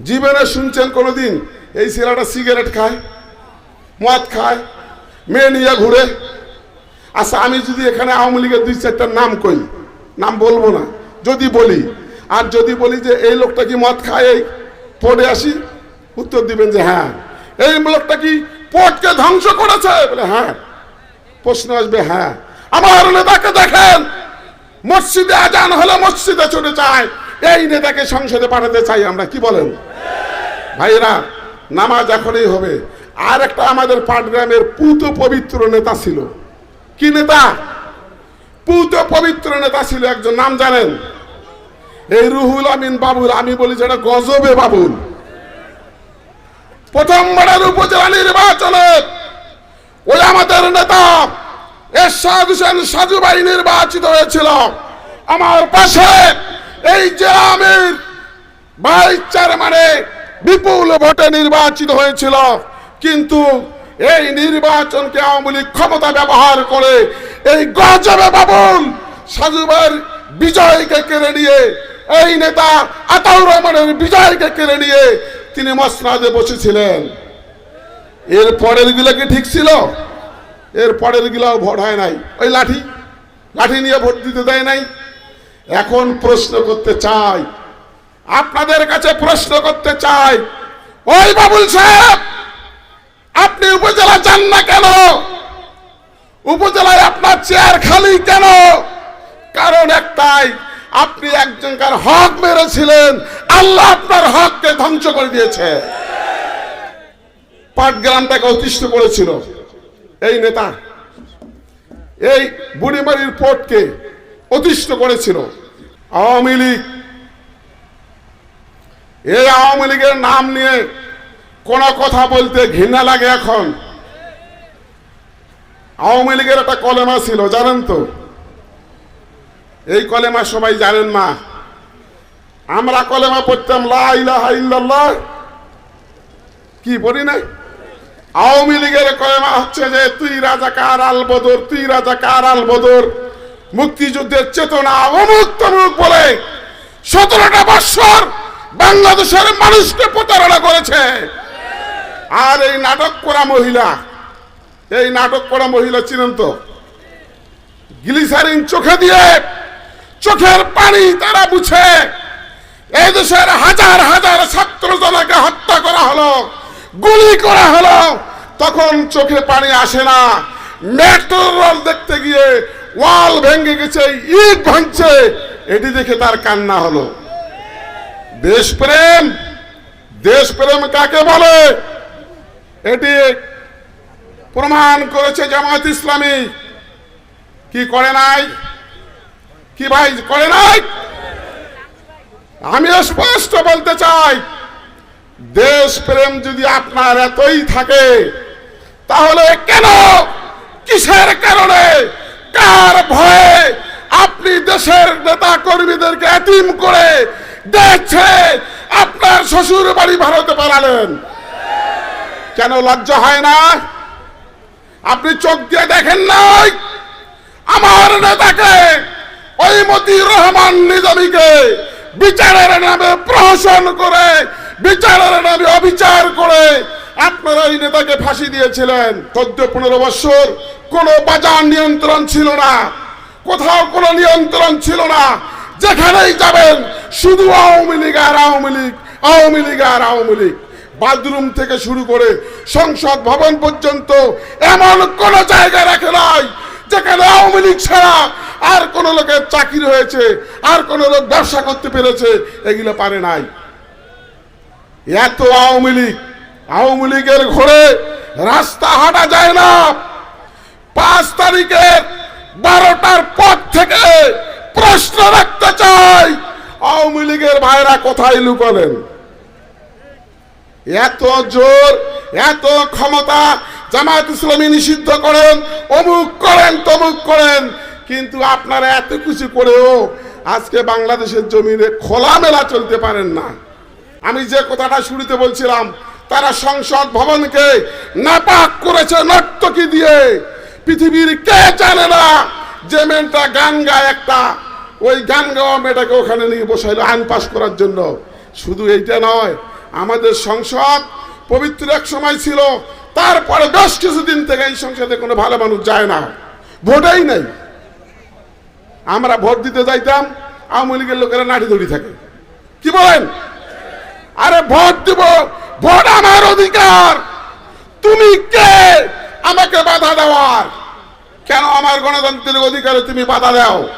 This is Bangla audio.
জীবনে শুনছেন কোনোদিন এই ছেলেটা সিগারেট খায়, মদ খায়, মেয়ে নিয়ে ঘুরে? আচ্ছা আমি যদি এখানে আওয়ামী লীগের দুই চারটার নাম কই, নাম বলব না, যদি বলি। আর যদি বলি যে এই লোকটা কি মদ খায়, এই পড়ে আসি, উত্তর দিবেন যে হ্যাঁ। এই লোকটা কি পটকে ধ্বংস করেছে? বলে হ্যাঁ। প্রশ্ন আসবে হ্যাঁ। আমার নেতাকে দেখেন, মসজিদে আজান হলে মসজিদে চলে যায়। এই নেতাকে সংসদে পাঠাতে চাই আমরা, কি বলেন? ভাইরা নামাজ এখনই হবে। আর একটা আমাদের পাটগ্রামের পুত পবিত্র নেতা ছিল। কি নেতা? পুত পবিত্র নেতা ছিল, একজন নাম জানেন? এই রুহুল আমিন বাবুল, আমি বলি যেটা গজবে বাবুল। প্রথমবারের উপজেলা নির্বাচনে ওই আমাদের নেতা এরশাদ হোসেন সাজু ভাই নির্বাচিত হয়েছিল। আমার পাশে এই জেলা আমির ভাইস চেয়ারম্যানে বিপুল ভোটে নির্বাচিত হয়েছিল, কিন্তু এই নির্বাচনকে আওয়ামী লীগ ক্ষমতা ব্যবহার করে এই গজবে বাবুল সাজুবার বিজয়কে কেড়ে নিয়ে, এই নেতা আতাউর রহমানের বিজয়কে কেড়ে নিয়ে তিনি মসনাদে বসেছিলেন। এর পরেরগুলো কি ঠিক ছিল? এর পরের গুলাও ভোট হয় নাই। ওই লাঠি লাঠি নিয়ে ভোট দিতে দেয় নাই। এখন প্রশ্ন করতে চাই। আপনাদের কাছে প্রশ্ন করতে চাই। ওই বাবুল সাহেব, আপনি উপজেলা যান না কেন? উপজেলায় আপনার চেয়ার খালি কেন? কারণ একটাই, আপনি একজনকার হক মেরেছিলেন। আল্লাহ আপনার হককে ধ্বংস করে দিয়েছে। পাটগ্রামটাকে অতিষ্ঠ করেছিল। এই নেতা, এই বুড়িমারির পোর্টকে অতিষ্ঠ করেছিল। আওয়ামী লীগ, এই আওয়ামী লীগের নাম নিয়ে কোন কথা বলতে ঘৃণা লাগে এখন। আওয়ামী লীগের একটা কলেমা ছিল, জানেন তো? এই কলেমা সবাই জানেন না। আমরা কলেমা পড়তাম, লা ইলাহা ইল্লাল্লাহ। কি পড়ি নাই? আওয়ামী লীগের কলেমা হচ্ছে যে, তুই রাজা কার আল বদর, তুই রাজা কার আল বদর। মুক্তিযুদ্ধের চেতনা অমুক বলে সতেরোটা বৎসর বাংলাদেশের মানুষকে প্রতারণা করেছে। আর এই নাটক করা মহিলা, এই নাটক করা মহিলা চিনেন তো, গ্লিসারিন চোখে দিয়ে চোখের পানি তারা বুঝে এই দেশের হাজার হাজার ছাত্র জনকে হত্যা করা হলো, গুলি করা হলো, তখন চোখে পানি আসে না। মেট্রো রোল দেখতে গিয়ে ওয়াল ভেঙে গেছে, ইট ভাঙছে। এটি দেখে তার কান্না হলো। দেশপ্রেম দেশপ্রেম কাকে বলে? এটি প্রমাণ করেছে জামাত ইসলামী। কি করে নাই? কি ভাই করে নাই? আমি স্পষ্ট বলতে চাই, দেশপ্রেম যদি আপনার এতই থাকে, তাহলে কেন, কিসের কারণে, কার ভয়ে আপনি দেশের নেতা কর্মীদেরকে এতিম করে দেখছে আপনার শ্বশুর বাড়ি ভারতে পালালেন। কেন লজ্জা হয় না? আপনি চোখ দিয়ে দেখেন নাই? আমার নেতাকে, ওই মতিউর রহমান নিজামীকে বিচারের নামে প্রহসন করে, বিচারের নামে অবিচার করে আপনারা এই নেতাকে ফাঁসি দিয়েছিলেন। চোদ্দ পনেরো বছর কোনো বাজার নিয়ন্ত্রণ ছিল না। কোথাও কোনো নিয়ন্ত্রণ ছিল না। যেখানেই যাবেন, শুধু আওয়ামী লীগ আর আওয়ামী লীগ আওয়ামী লীগ আর আওয়ামী লীগ। বাথরুম থেকে শুরু করে সংসদ ভবন পর্যন্ত এমন কোন জায়গা রাখে নাই, যেখানে আওয়ামী লীগ ছাড়া আর কোন লোকের চাকরি হয়েছে, আর কোন লোক ব্যবসা করতে পেরেছে, এগুলো পারে নাই। এত আওয়ামী লীগ আওয়ামী লীগের ঘরে রাস্তা হাঁটা যায় না। পাঁচ তারিখের বারোটার পর থেকে প্রশ্ন রাখতে চাই, আওয়ামী লীগের ভাইরা কোথায় লুকালেন? এত জোর, এত ক্ষমতা জামাত ইসলামী নিষিদ্ধ করেন, অমুক করেন, তমুক করেন, কিন্তু আপনারা এত কিছু করেও আজকে বাংলাদেশের জমিনে খোলামেলা চলতে পারেন না। আমি যে কথাটা শুরুতে বলছিলাম তারা সংসদ ভবনকে নাপাক করেছে নর্তকি দিয়ে। পৃথিবীর কে জানে না যে মেয়েটা গান গায় একটা। ওই গান গাওয়া মেয়েটাকে ওখানে নিয়ে বসাইলো আইন পাশ করার জন্য। শুধু এইটা নয়, আমাদের সংসদ পবিত্র এক সময় ছিল, তারপরে বেশ কিছুদিন থেকে এই সংসদে কোনো ভালো মানুষ যায় না। ভোটেই নেই। আমরা ভোট দিতে যাইতাম, আওয়ামী লীগের লোকেরা নাড়ি দড়ি থাকে। কি বলেন? আরে ভোট দিব ভোট আমার অধিকার। তুমি কে? আমাকে বাধা দেওয়ার। কেন আমার গণতান্ত্রিক অধিকারে তুমি বাধা দাও?